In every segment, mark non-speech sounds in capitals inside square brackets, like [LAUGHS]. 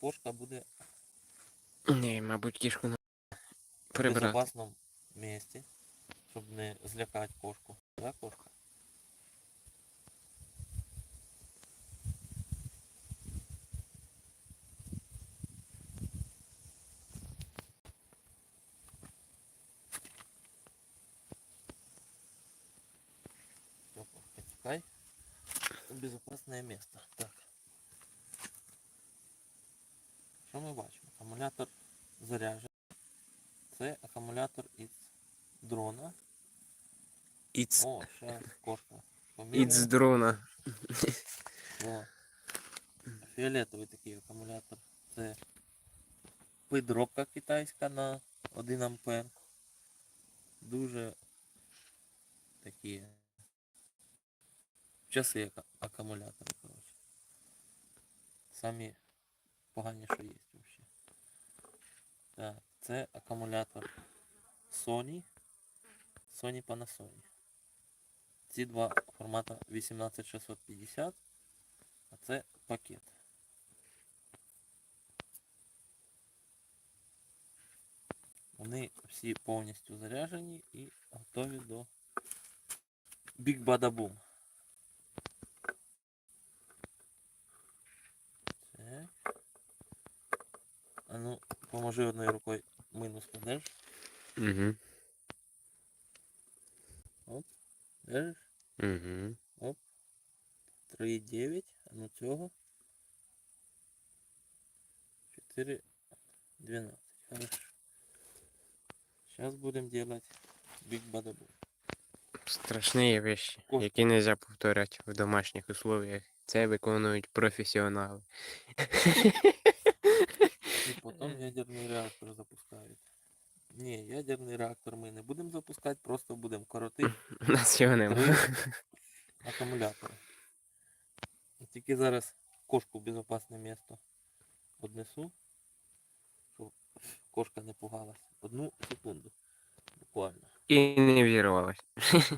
кошка буде Ні, мабуть, кішку на в прибрати. безпечному місці, щоб не злякати кошку. Да, кошка? Всё, кошка, тікай. В безопасне місце. Так. Що ми бачимо? Акумулятор заряджений. Це акумулятор із дрона. Іц. О, ще кошка. Іц дрона. О. Фіолетовий такий акумулятор. Це підробка китайська на 1 ампер. Дуже такі часи акумулятори, коротше. Самі погані, що є взагалі. Так, це акумулятор Sony. Sony Panasonic. Ці два формата 18650, а це пакет. Вони всі повністю заряджені і готові до Big Bada Boom. Так. А ну, поможи одною рукою минус подержиш. Угу. Держиш? Угу. 3,9, а ну цього 4,12. Хорошо. Сейчас будем делать Big Bada Boom. Страшні вещі, які не можна повторяти в домашніх условиях. Це виконують професіонали. І потім ядерний реактор запускають. Ні, ядерний реактор ми не будемо запускати, просто будемо коротити [LAUGHS] У нас його немає. [LAUGHS] акумулятори. Тільки зараз кошку в безпечне місце однесу, щоб кошка не пугалась. Одну секунду. Буквально. І не вірвалась. [LAUGHS]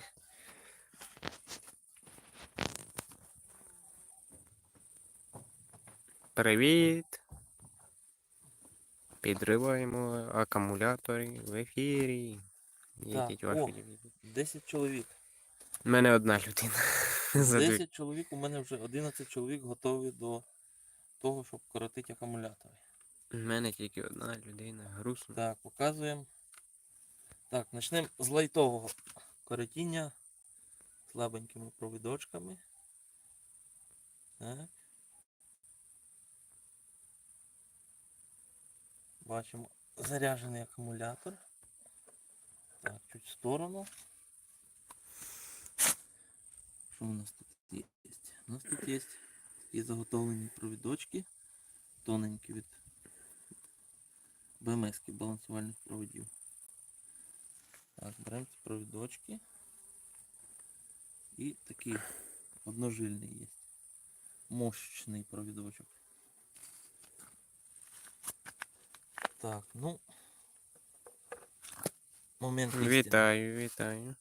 Привіт. Підриваємо акумулятори в ефірі. Їдіть ваші о. 10 чоловік. У мене одна людина. [LAUGHS] За 10 чоловік, у мене вже 11 чоловік готові до того, щоб коротити акумулятори. У мене тільки одна людина. Грустно. Так, показуємо. Так, почнемо з лайтового коротіння слабенькими провідочками. Так. Бачимо заряджений акумулятор. Так, чуть в сторону. Що у нас тут є? У нас тут є такі заготовлені провідочки, тоненькі від БМС балансувальних проводів. Так, беремо ці провідочки. І такий одножильний є. Мощний провідочок. Так, ну. Момент істини. Вітаю, вітаю.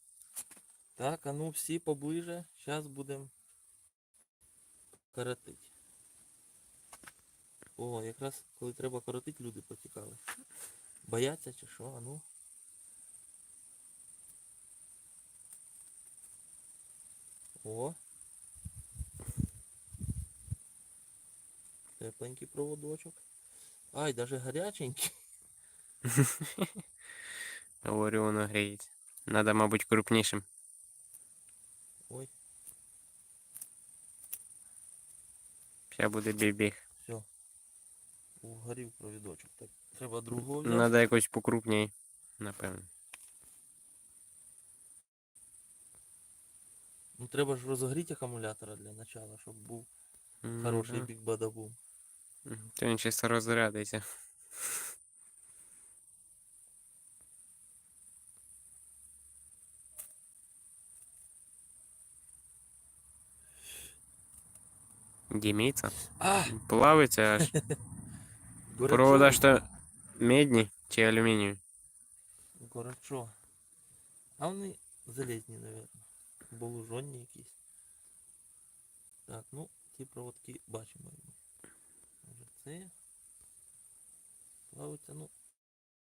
Так, а ну всі поближе. Зараз будемо коротити. О, якраз коли треба коротити, люди потікали. Бояться чи що, а ну. О. Тепленький проводочок. Ай, даже гаряченький. [LAUGHS] Говорю, воно гріється. Надо, мабуть, крупнішим. Ой, Ще буде бібіг. все. Угорів провідочок. Так, треба другого. Надо якось покрупніше, напевно. Ну треба ж розогріти акумулятора для начала, щоб був хороший Мгм. бік бадабум. Мгм. То він чисто розрядиться. Діміться. А! Плавиться аж. [LAUGHS] Горячо. Провода що медні чи алюмінієві? Горячо. А вони залізні, мабуть. Болужонні якісь. Так, ну, ті проводки бачимо. Це. плавиться, ну,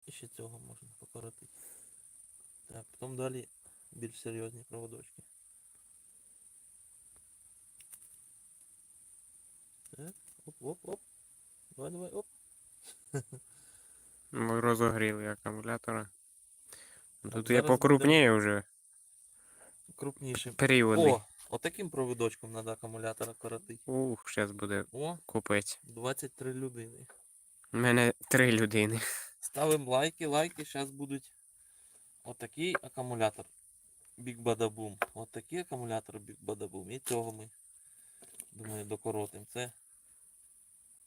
і ще цього можна покоротити. Так, потім далі більш серйозні проводочки. Так, оп, оп, оп. Давай, давай, оп. Ми розогріли акумулятора. Тут я покрупніє вже Крупнішим. періоди. О, отаким проводочком треба акумулятора коротити. Ух, зараз буде О, купець. 23 людини. У мене три людини. Ставимо лайки, лайки. Зараз будуть отакий акумулятор Big Boom. Отакий акумулятор Big Bada Boom. І цього ми, думаю, докоротимо. Це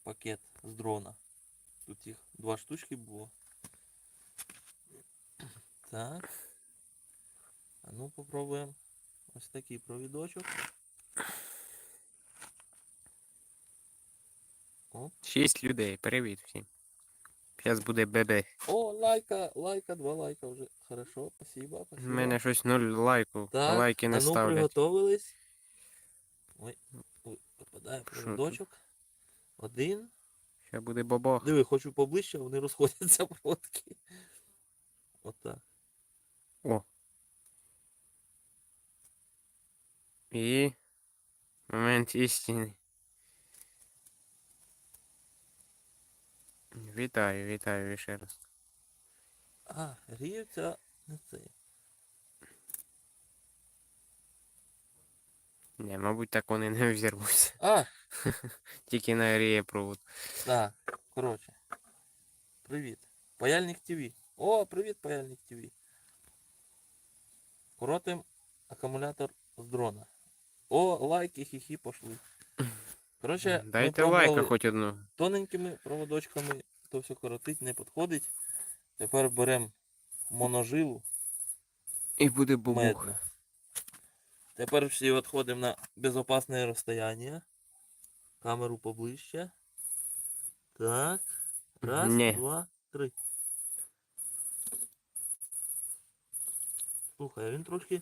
пакет з дрона. Тут їх два штучки було. Так. А ну попробуємо ось такий провідочок. Оп. Шість людей. Привіт всім. Зараз буде ББ. О, лайка, лайка, два лайка вже. Хорошо, спасибо, У спасибо. мене щось нуль лайку. Так, Лайки не а ну ставлять. приготовились. Ой, ой, попадає Що проводочок. Один. Ще буде бабах. Диви, хочу поближче, вони розходяться [LAUGHS] проводки. Отак. О. І. Момент істини. Вітаю, вітаю ще раз. А, гріються не це. Ні, мабуть, так вони не взірвуться. А, [LAUGHS] Тільки нагріє провод. так, коротше. Привіт. Паяльник ТВ. О, привіт, Паяльник ТВ. Коротим акумулятор з дрона. О, лайки, хі-хі пошли. Коротше, Дайте лайка хоч одну. тоненькими проводочками то все коротить, не підходить. Тепер беремо моножилу І буде бубух. медну. Тепер всі відходимо на безпечне розстояння. Камеру поближче. Так. Раз, Ні. два, три. Слухай, він трошки.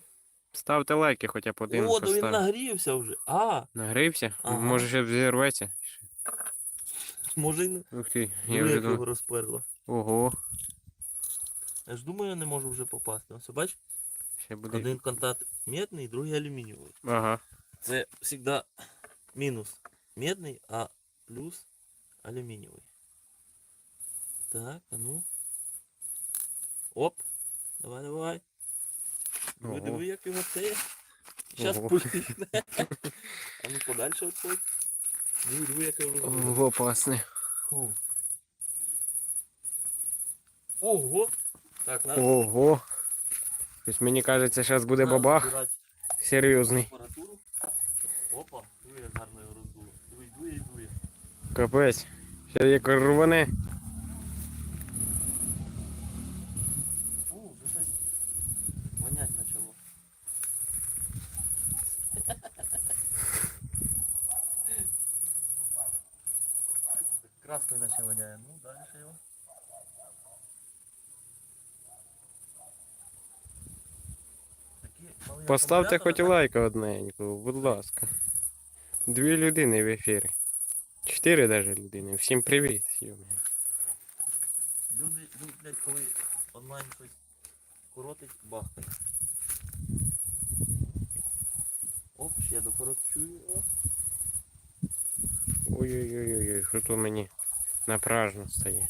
Ставте лайки, хоча б один О, да він постав. нагрівся вже. А, Нагрівся? Ага. Може ще взірветься? може й не. Ух ти, я Диви, вже як його думав. розперло. Ого, Я ж думаю, я не можу вже попасти. Ось бач, ще буде. один контакт медний, другий алюмінієвий. Ага. Це завжди мінус медний, а плюс алюмінієвий. Так, а ну. Оп. Давай, давай. Ого. диви, як його це. Зараз пульхне. А ну подальше відходь. Диви, диви, як його розбило. Ого, опасне. Ого. Так, надо Ого. Щось мені кажеться, зараз буде бабах. Серйозний. Опа, диви, як гарно його роздуло. Дує і дує. Капець. Ще як рване. О, вже щось вонять почало. Краскою. Ну, дальше його. Такі Поставте хоч лайка одненьку, будь ласка. Дві людини в ефірі. Чотири навіть людини. Всім привіт. Люди люблять, коли онлайн щось коротить, бахкає. Оп, ще докорочу його. Ой-ой-ой, що то мені напражно стає.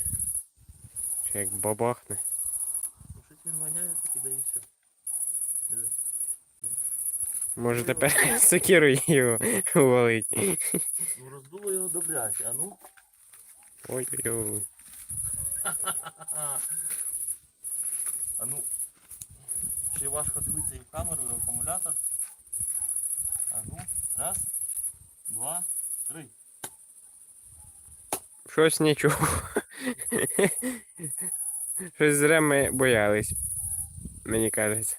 Ще як бабахне. Ну, щось він воняє, так і да і все. Диви. Може тепер сокирою його [LAUGHS] валить. [LAUGHS] Ну роздуло його добряче, а ну. Ой-ой-ой. [LAUGHS] А ну. Ще важко дивитися і в камеру, і в акумулятор. А ну, раз, два, три. Щось нічого. Щось зря ми боялись. Мені кажеться.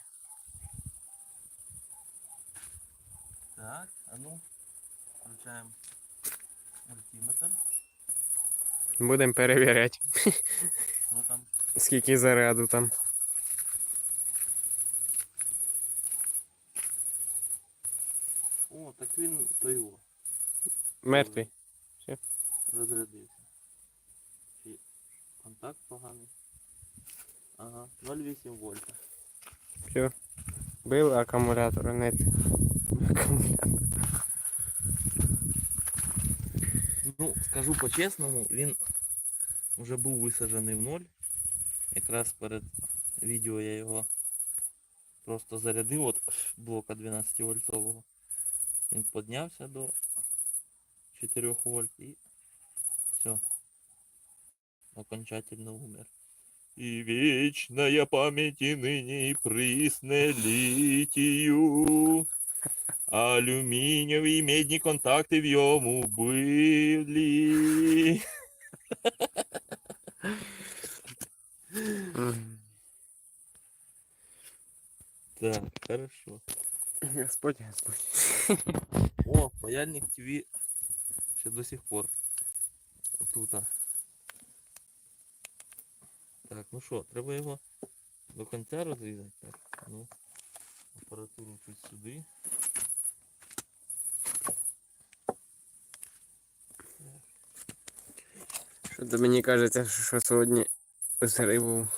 Так, а ну. Включаємо мультиметр. Будемо перевіряти, Що там? скільки заряду там. О, так він то його Мертвий. розрядився. Так поганий. Ага, 0,8 вольта. Все. Бив акумулятор, а не це. акумулятор. Ну, скажу по-чесному, він вже був висаджений в ноль. Якраз перед відео я його просто зарядив от блока 12 вольтового. Він піднявся до 4 вольт і все. Окончательно умер. И вечная память и ныне и присне литию. Алюмінієві і медні контакти в йому були. М. Так, хорошо. Господь, Господь. О, паяльник ТВ ще до сих пор тут. Так, ну що, треба його до кінця розрізати. Так, ну, апаратуру чуть сюди. Що то мені кажеться, що сьогодні зрив був.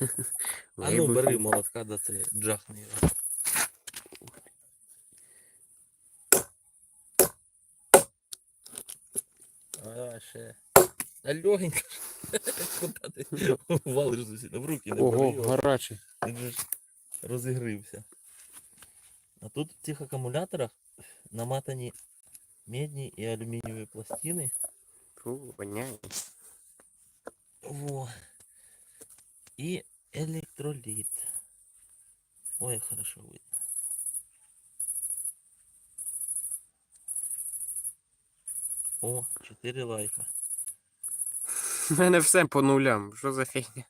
[LAUGHS] А ну бери молотка, да це джахни його. А, ще. А легенько. [LAUGHS] Куди ти валиш зусім? В руки не бери Ого, його. гарячий. Він же ж розігрився. А тут в цих акумуляторах наматані медні і алюмінієві пластини. Фу, воняє. Во. И электролит. Ой, хорошо видно. О, 4 лайка. У мене все по нулям. Що за фігня?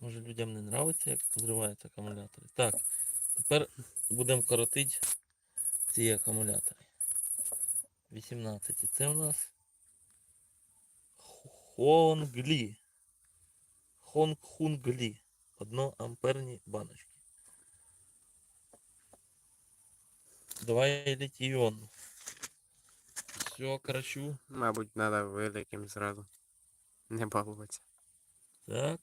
Може людям не нравиться, як взриваються акумулятори. Так, тепер будемо коротити ці акумулятори. 18. Це у нас Хонглі. Хонгхунглі. Одноамперні баночки. Давай літіон. Все, корочу. Мабуть, треба великим зразу. Не балуватися. Так.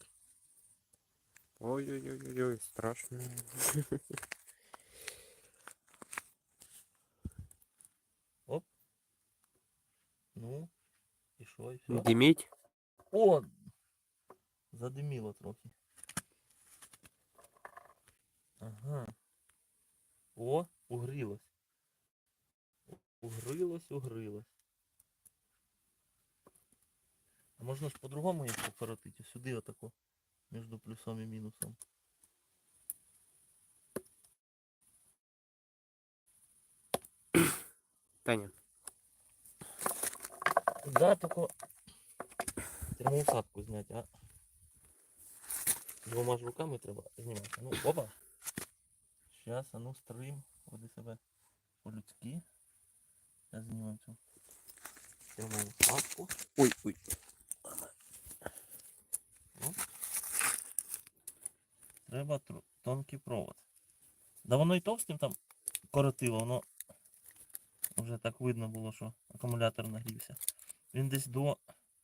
Ой-ой-ой-ой, страшно. [LAUGHS] Ну. І що, і все. Діміть? О! Задиміло трохи. Ага. О, угрілось. Угрилось, угрилось. А можна ж по-другому їх покоротити. Сюди отако. Між плюсом і мінусом. Таня. Да, только термоусадку зняти, а двома ж руками треба знімати. Ну, опа. Сейчас, а ну стрим. Веди себе по-людськи. Зараз знімемо цю термоусадку. Ой, ой. Треба тонкий провод. Да воно і товстим там коротило, воно вже так видно було, що акумулятор нагрівся. Він десь до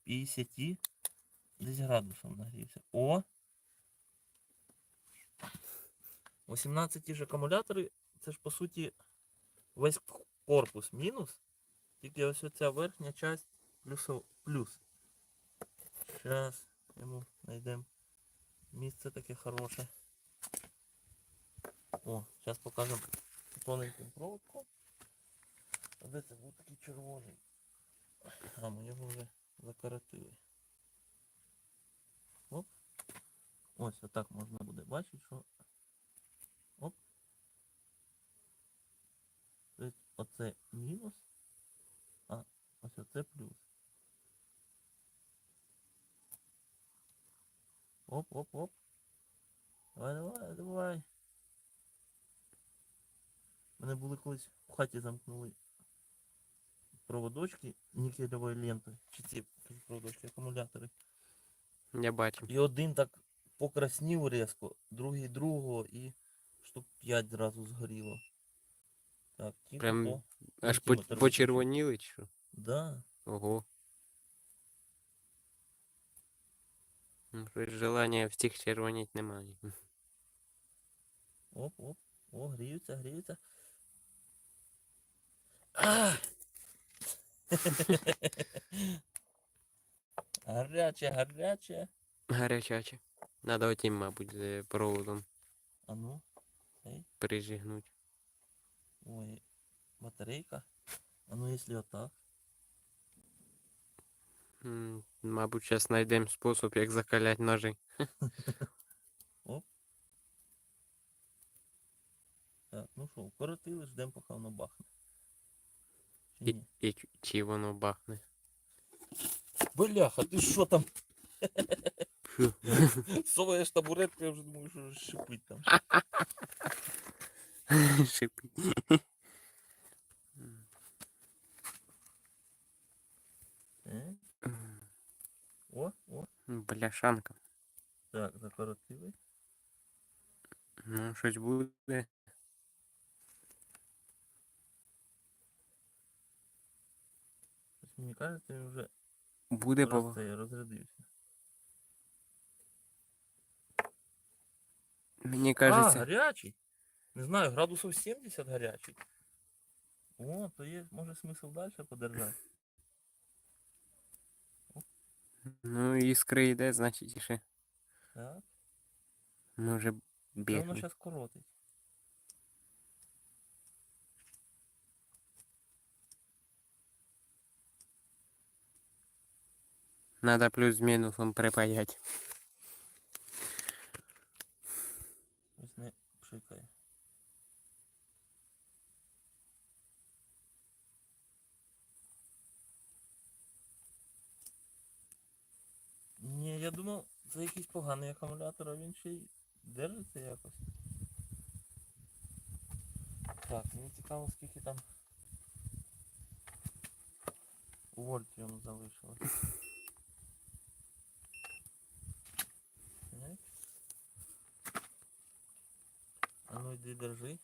50 десь градусів нагрівся. О! 18 ті ж акумулятори, це ж по суті весь корпус мінус. Тільки ось оця верхня часть плюсов, плюс. Зараз йому знайдемо місце таке хороше. О, зараз покажемо тоненьким проводку. А був такий червоний? А, ми його вже закоротили. Оп. Ось отак можна буде бачити, що. Оп. Тобто Оце мінус, а ось оце плюс. Оп, оп, оп. Давай, давай, давай. Мене були колись в хаті замкнули проводочки нікелевої ленти. Чи ці проводочки, акумулятори. Я бачу. І один так покраснів різко, другий другого і штук 5 зразу згоріло. Так, тихо, Прям то. Аж по- почервоніли чи що? Да. Ого. Ну, щось желання всіх червоніть немає. Оп, оп. О, гріються, гріються. А! [LAUGHS] гаряче, гаряче. Гарячаче. Надо отім, мабуть, з проводом А ну. Ей, прижигнуть. Ой, батарейка. А ну, якщо отак. М, Мабуть, зараз знайдемо спосіб, як закалять ножи. [LAUGHS] Так, ну що, вкоротили, ждемо, поки воно бахне. Чи І, ні? і ч- чи воно бахне. Бляха, ти що там? Фу. [LAUGHS] Соваєш табуретку, я вже думаю, що шипить там. [LAUGHS] Шипить. Е? О, о. Бляшанка. Так, закоротили. Ну, щось буде. Щось Мені кажеться, він вже Буде роз, бо. цей, розрядився. Мені А, кажеться. гарячий. Не знаю, градусів 70 гарячий. О, то є, може смисл далі подержати. Ну, іскри йде, значить, ще Так, може це воно бігти. зараз коротить. Надо плюс з мінусом припаять. Ні, я думав, це якийсь поганий акумулятор, а він ще й держиться якось. Так, мені цікаво, скільки там вольт йому залишилось. А ну йди держи.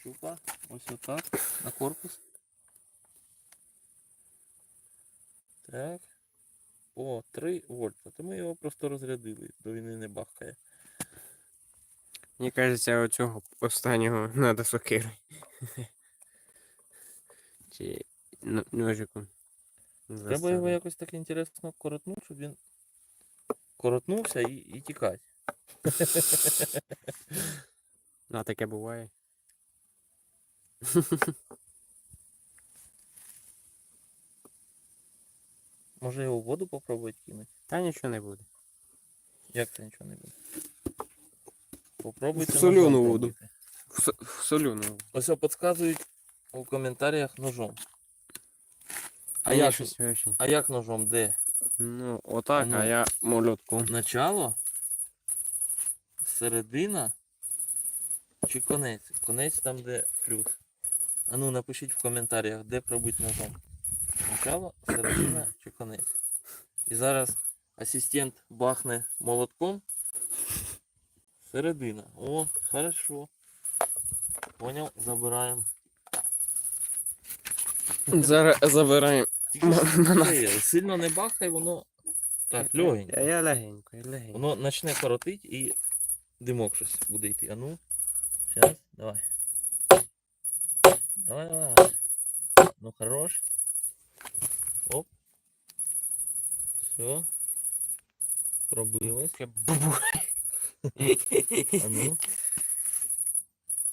Щупа. Ось отак. На корпус. Так. О, 3 вольта. То ми його просто розрядили, до війни не бахкає. Мені кажеться, оцього останнього [LAUGHS] надо сокири. [LAUGHS] Чи ну, ножиком. Треба його якось так інтересно коротнути, щоб він коротнувся і, і тікати. [LAUGHS] А таке буває. Може його в воду попробувати кинути? Та нічого не буде. Як це нічого не буде? Попробуйте В соляну воду. В, со- в соляну. Ось підказують у коментарях ножом. А А як, щось очень. а як ножом? Де? Ну, отак, ну. а я молотком. Начало? Середина? Чи конець? Конець там, де плюс. А ну напишіть в коментарях, де пробити ножом. Начало, середина чи конець. І зараз асистент бахне молотком. Середина. О, хорошо. Понял, забираємо. Зараз забираємо. Сильно не бахай, воно так, легенько. А я легенько, я легенько. Воно почне коротить і димок щось буде йти. А ну. Сейчас, давай. Давай, давай. Ну хорош. Оп. Все. Пробилось. А ну.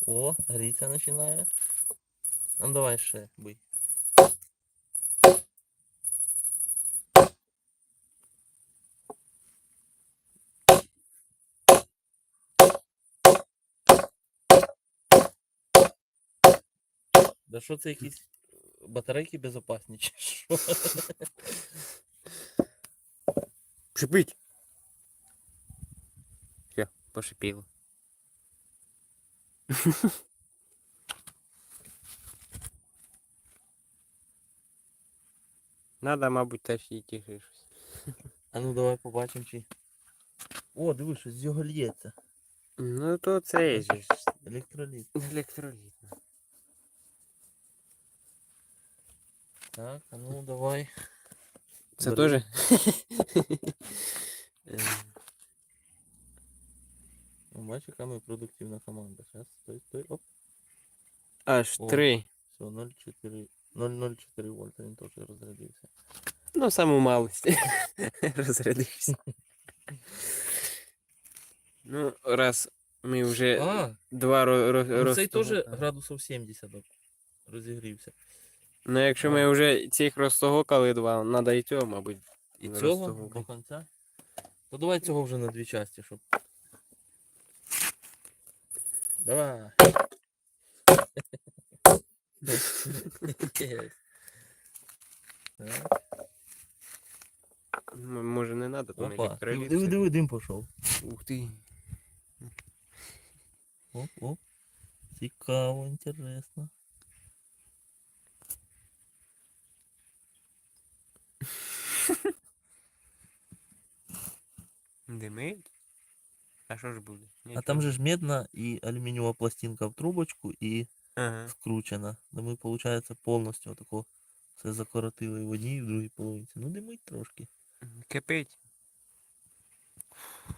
О, гріться починає. А ну давай ще бий. Да що це якісь батарейки безопасні [LAUGHS] чи що? Шипить. Все, пошипіло. [LAUGHS] Надо, мабуть, теж їй щось. А ну давай побачимо чи. О, дивись, щось з його лється. Ну то це же ж Електроліт. електролітно. Так, а ну давай. Це Бери. [LAUGHS] теж? Е, Ну, Бачиш, яка ми продуктивна команда. Зараз, стой, стой, оп. Аж О. три. Все, 0,4. 0,04 вольта він теж розрядився. Ну, саму малость. [LAUGHS] Розрядився. Ну, раз ми вже А, два ро- ро- ну цей теж розтогока- градусів 70 от розігрівся. Ну, якщо ми вже цих розтогокали два, треба і цього, мабуть. І цього до кінця. То давай цього вже на дві часті, щоб. Давай. Є. [LAUGHS] Так, М- Може не треба, там Опа. електроліт. Диви, диви, дим пішов. Ух ти. Оп, оп. Цікаво, інтересно. Димить? А що ж буде? А там же ж медна і алюмінієва пластинка в трубочку і Ага. скручена. Да ми, виходить, повністю отако все закоротили в одній і в другій половинці. Ну, димить трошки. Кипить.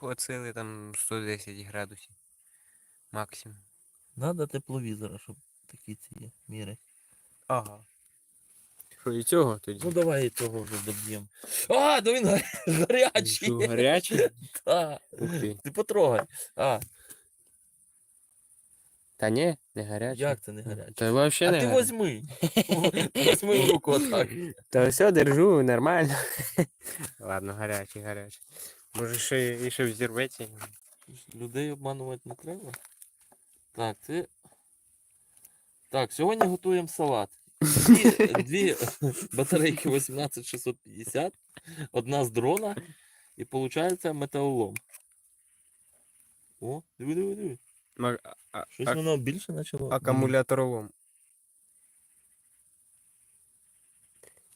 Оцели там 110 градусів. Максимум. Надо тепловізора, щоб такі ці міри. Ага. Що і цього тоді? Ну давай і цього вже доб'ємо. А, да він гарячий. Що, гарячий? [LAUGHS] Та, Ух ти. ти потрогай. А, Та ні, не гарячий. як це не гарячий? Та вообще А не ти гарячий. возьми. [LAUGHS] Возьми в руку отак. Та все, держу, нормально. [LAUGHS] Ладно, гарячий, гарячий. Може ще і ще взірветься. Людей обманувати не треба. Так, це. Так, сьогодні готуємо салат. Дві, дві батарейки 18650, одна з дрона, і виходить металолом. О, диви, диви, диви. Ма- а- а- Щось ак- воно більше почало. Акумуляторолом.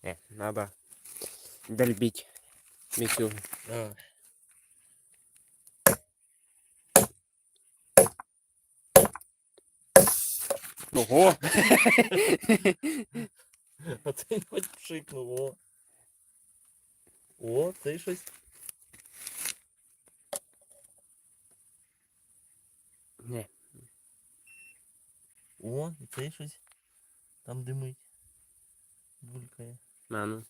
Не, надо дольбить від цього. А. Ого! А цей хоч пшикнув, о. О, цей щось. Не, О, і цей щось. Там димить. Булькає. на ну.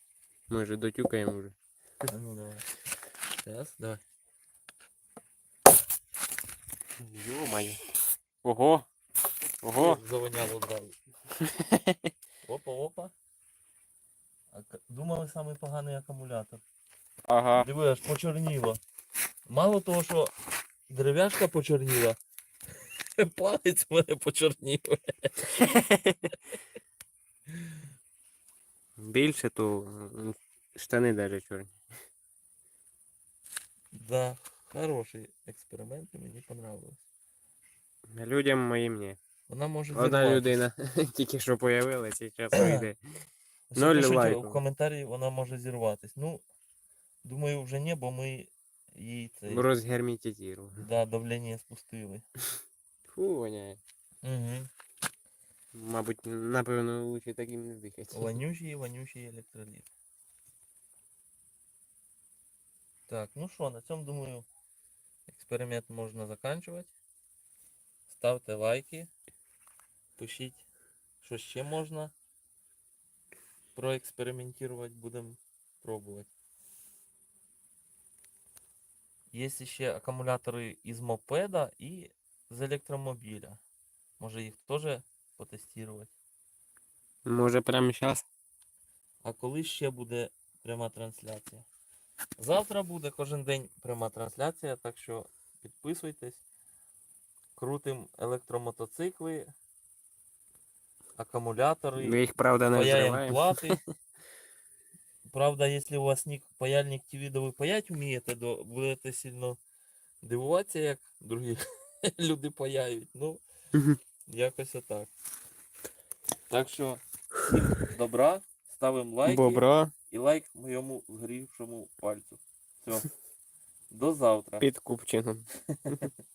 Ми вже дотюкаємо вже. А ну давай. Зараз, давай. Ё-моё. Ого! Ого! Завоняло одразу. [LAUGHS] Опа, опа. Думали самий поганий акумулятор. Ага. Диви, аж почорніло. Мало того, що дерев'яшка почорніла, [LAUGHS] палець у мене почорнів. [LAUGHS] Більше, то штани даже чорні. Да, хороший експеримент, мені понравилось. Людям моїм ні. Вона може Одна зірватися. людина [LAUGHS] тільки що появилася, і зараз вийде. Ось Ноль пишуть лайків. В коментарі вона може зірватись. Ну, думаю, вже ні, бо ми їй цей, Розгерметизував. да, давлення спустили. [LAUGHS] Фу, воняє. Угу. Мабуть, напевно, лучше таким не дихати. Вонючий, вонючий електроліт. Так, ну що, на цьому, думаю, експеримент можна заканчувати. Ставте лайки. Пишіть, що ще можна проекспериментувати, будемо пробувати. Є ще акумулятори із мопеда і з електромобіля. Може їх теж потестувати. Може прямо зараз? А коли ще буде пряма трансляція? Завтра буде кожен день пряма трансляція, так що підписуйтесь. Крутим електромотоцикли, акумулятори, Ви їх, правда, не паяємо взриваємо. плати. [LAUGHS] Правда, якщо у вас нік паяльник ті відео паять вмієте, то будете сильно дивуватися, як другі [LAUGHS] люди паяють. Ну, якось отак. Так що, добра, ставимо лайки. Бобро І лайк моєму згрівшому пальцю. Все. До завтра. під купчином. [LAUGHS]